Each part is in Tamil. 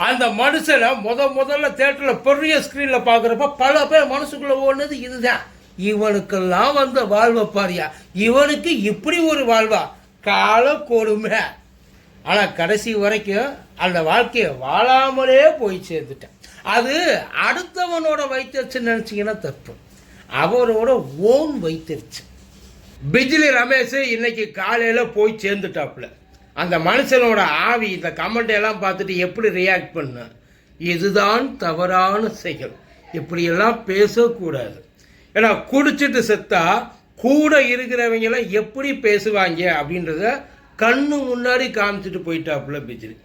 அந்த மனுஷனை முத முதல்ல தேட்டரில் பெரிய ஸ்க்ரீனில் பார்க்குறப்ப பல பேர் மனசுக்குள்ளே ஓடுனது இதுதான். இவனுக்கெல்லாம் வந்த வாழ்வை பாரியா? இவனுக்கு இப்படி ஒரு வாழ்வா? கால கொடுமை. ஆனால் கடைசி வரைக்கும் அந்த வாழ்க்கையை வாழாமலே போய் சேர்ந்துட்டேன். அது அடுத்தவனோட வைத்திருச்சு நினச்சிங்கன்னா தப்பு. அவரோட ஓன் வைத்திருச்சு. பிஜிலி ரமேஷ் இன்னைக்கு காலையில் போய் சேர்ந்துட்டாப்புல. அந்த மனுஷனோட ஆவி இந்த கமெண்ட் எல்லாம் பார்த்துட்டு எப்படி ரியாக்ட் பண்ண? இதுதான் தவறான செயல். இப்படியெல்லாம் பேசக்கூடாது. ஏன்னா குடிச்சிட்டு செத்தா கூட இருக்கிறவங்களாம் எப்படி பேசுவாங்க அப்படின்றத கண்ணு முன்னாடி காமிச்சிட்டு போயிட்டாப்புல பிஜிரி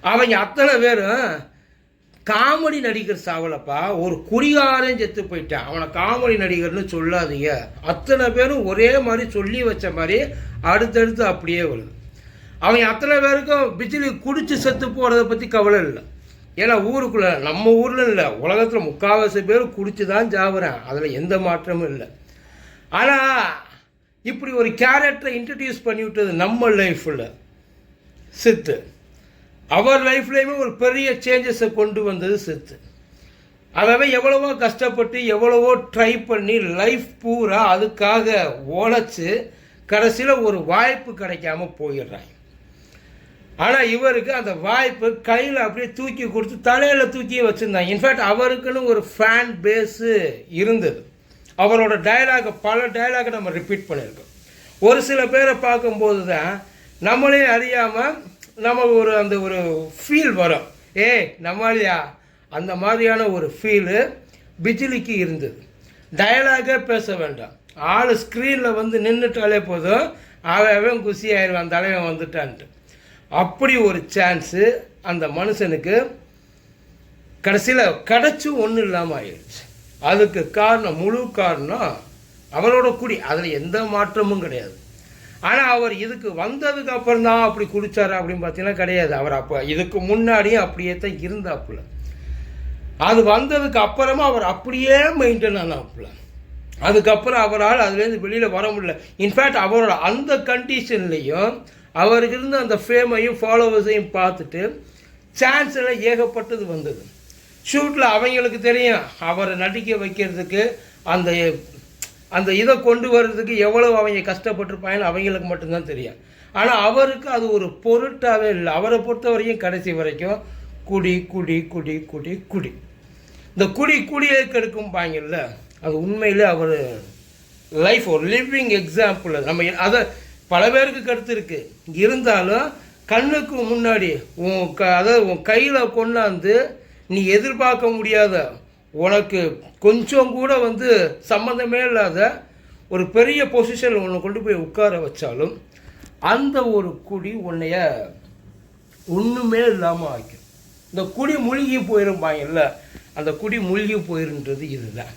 அவங்க அத்தனை பேரும் காமெடி நடிகர் சாவலப்பா ஒரு குடிகாரன் செத்து போயிட்டான். அவனை காமெடி நடிகர்னு சொல்லாதீங்க. அத்தனை பேரும் ஒரே மாதிரி சொல்லி வச்ச மாதிரி அடுத்தடுத்து அப்படியே வருது. அவங்க அத்தனை பேருக்கும் பிஜிலி குடிச்சு செத்து போகிறத பற்றி கவலை இல்லை. ஏன்னா ஊருக்குள்ளே நம்ம ஊரில் இல்லை. உலகத்தில் முக்கால்வாசி பேர் குடிச்சு தான் சாவுறேன் அதில் எந்த மாற்றமும் இல்லை. ஆனால் இப்படி ஒரு கேரக்டரை இன்ட்ரடியூஸ் பண்ணி விட்டது நம்ம லைஃப்பில் சித்து. அவர் லைஃப்லேயுமே ஒரு பெரிய சேஞ்சஸை கொண்டு வந்தது சித்து. அதாவது எவ்வளவோ கஷ்டப்பட்டு எவ்வளவோ ட்ரை பண்ணி லைஃப் பூரா அதுக்காக உழைச்சி கடைசியில் ஒரு வாய்ப்பு கிடைக்காம போயிடுறாங்க. ஆனால் இவருக்கு அந்த வாய்ப்பு கையில் அப்படியே தூக்கி கொடுத்து தலையில் தூக்கி வச்சுருந்தாங்க. இன்ஃபேக்ட் அவருக்குன்னு ஒரு ஃபேன் பேஸு இருந்தது. அவரோட டயலாகை பல டயலாகை நம்ம ரிப்பீட் பண்ணியிருக்கோம். ஒரு சில பேரை பார்க்கும்போது தான் நம்மளே அறியாமல் நம்ம ஒரு அந்த ஒரு ஃபீல் வரும். ஏய் நம்மளையா அந்த மாதிரியான ஒரு ஃபீலு பிஜிலிக்கு இருந்தது. டயலாகே பேச வேண்டாம். ஆள் ஸ்க்ரீனில் வந்து நின்றுட்டாலே போதும். அவன் அவன் குசி ஆயிடுவான் தலைவன் வந்துட்டான்ட்டு. அப்படி ஒரு சான்ஸு அந்த மனுஷனுக்கு கடைசியில் கிடச்சும் ஒன்றும் இல்லாமல் ஆயிடுச்சு. அதுக்கு காரணம் முழு காரணம் அவரோட குடி. அதில் எந்த மாற்றமும் கிடையாது. ஆனால் அவர் இதுக்கு வந்ததுக்கு அப்புறம் தான் அப்படி குடித்தார் அப்படின்னு பார்த்தீங்கன்னா கிடையாது. அவர் அப்போ இதுக்கு முன்னாடியும் அப்படியே தான் இருந்தாப்புல. அது வந்ததுக்கு அப்புறமா அவர் அப்படியே மெயின்டைன் ஆனாப்புல. அதுக்கப்புறம் அவரால் அதுலேருந்து வெளியில் வர முடியல. இன்ஃபேக்ட் அவரோட அந்த கண்டிஷன்லேயும் அவருக்கு இருந்த அந்த ஃபேமையும் ஃபாலோவர்ஸையும் பார்த்துட்டு சான்ஸ் எல்லாம் ஏகப்பட்டது வந்தது. ஷூட்டில் அவங்களுக்கு தெரியும் அவரை நடிக்க வைக்கிறதுக்கு அந்த அந்த இதை கொண்டு வர்றதுக்கு எவ்வளோ அவங்க கஷ்டப்பட்டிருப்பாங்கன்னு அவங்களுக்கு மட்டும்தான் தெரியும். ஆனால் அவருக்கு அது ஒரு பொருட்டாகவே இல்லை. அவரை பொறுத்த வரைக்கும் கடைசி வரைக்கும் குடி குடி குடி குடி குடி. இந்த குடி குடியை கெடுக்கும்பாங்கல்ல அது உண்மையிலே அவர் லைஃப் ஒரு லிவிங் எக்ஸாம்பிள் நம்ம அதை பல பேருக்கு கருத்து இருக்குது இருந்தாலும் கண்ணுக்கு முன்னாடி உன் க அதாவது உன் கையில் கொண்டாந்து நீ எதிர்பார்க்க முடியாத உனக்கு கொஞ்சம் கூட வந்து சம்மந்தமே இல்லாத ஒரு பெரிய பொசிஷனில் உன்னை கொண்டு போய் உட்கார வச்சாலும் அந்த ஒரு குடி உன்னைய ஒன்றுமே இல்லாமல் ஆக்கும் இந்த குடி மூழ்கி போயிருப்பாங்கல்ல அந்த குடி மூழ்கி போயிருன்றது இதுதான்.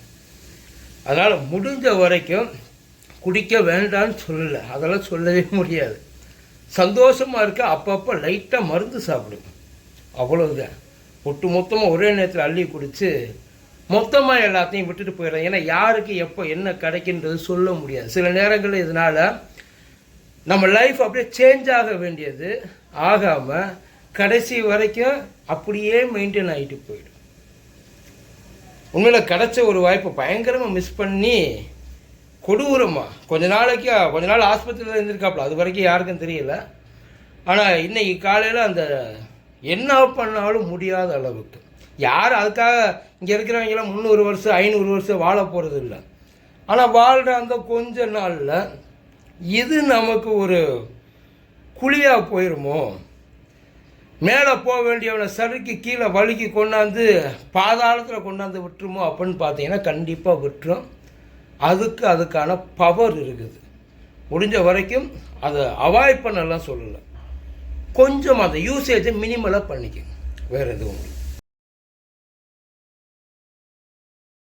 அதனால் முடிஞ்ச வரைக்கும் குடிக்க வேண்டாம்னு சொல்லலை. அதெல்லாம் சொல்லவே முடியாது. சந்தோஷமாக இருக்க அப்பப்போ லைட்டாக மருந்து சாப்பிடும். அவ்வளோதான் ஒட்டு மொத்தமாக ஒரே நேரத்தில் அள்ளி குடித்து மொத்தமாக எல்லாத்தையும் விட்டுட்டு போயிடுறேன். ஏன்னா யாருக்கு எப்போ என்ன கிடைக்கின்றது சொல்ல முடியாது. சில நேரங்களில் இதனால் நம்ம லைஃப் அப்படியே சேஞ்ச் ஆக வேண்டியது ஆகாமல் கடைசி வரைக்கும் அப்படியே மெயின்டைன் ஆகிட்டு போயிடும். உண்மையில் கிடச்ச ஒரு வாய்ப்பை பயங்கரமாக மிஸ் பண்ணி கொடூரமாக கொஞ்ச நாளைக்கு கொஞ்ச நாள் ஆஸ்பத்திரியில் இருந்திருக்காப்புல அது வரைக்கும் யாருக்கும் தெரியல. ஆனால் இன்னைக்கு காலையில் அந்த என்ன பண்ணாலும் முடியாத அளவுக்கு. யார் அதுக்காக இங்கே இருக்கிறவங்களாம் முந்நூறு வருஷம் ஐநூறு வருஷம் வாழ போகிறது இல்லை. ஆனால் வாழ்கிற அந்த கொஞ்ச நாளில். இது நமக்கு ஒரு குழியாக போயிடுமோ மேலே போக வேண்டியவனை சறுக்கி கீழே வழுக்கி கொண்டாந்து பாதாளத்தில் கொண்டாந்து விட்டுருமோ? அப்படின்னு பார்த்தீங்கன்னா கண்டிப்பாக விட்டுரும். அதுக்கு அதுக்கான பவர் இருக்குது. முடிஞ்ச வரைக்கும் அதை அவாய்ட் பண்ணலாம் சொல்லலை. கொஞ்சம் அந்த யூசேஜை மினிமலாக பண்ணிக்கங்க. வேறு எதுவும் இல்லை.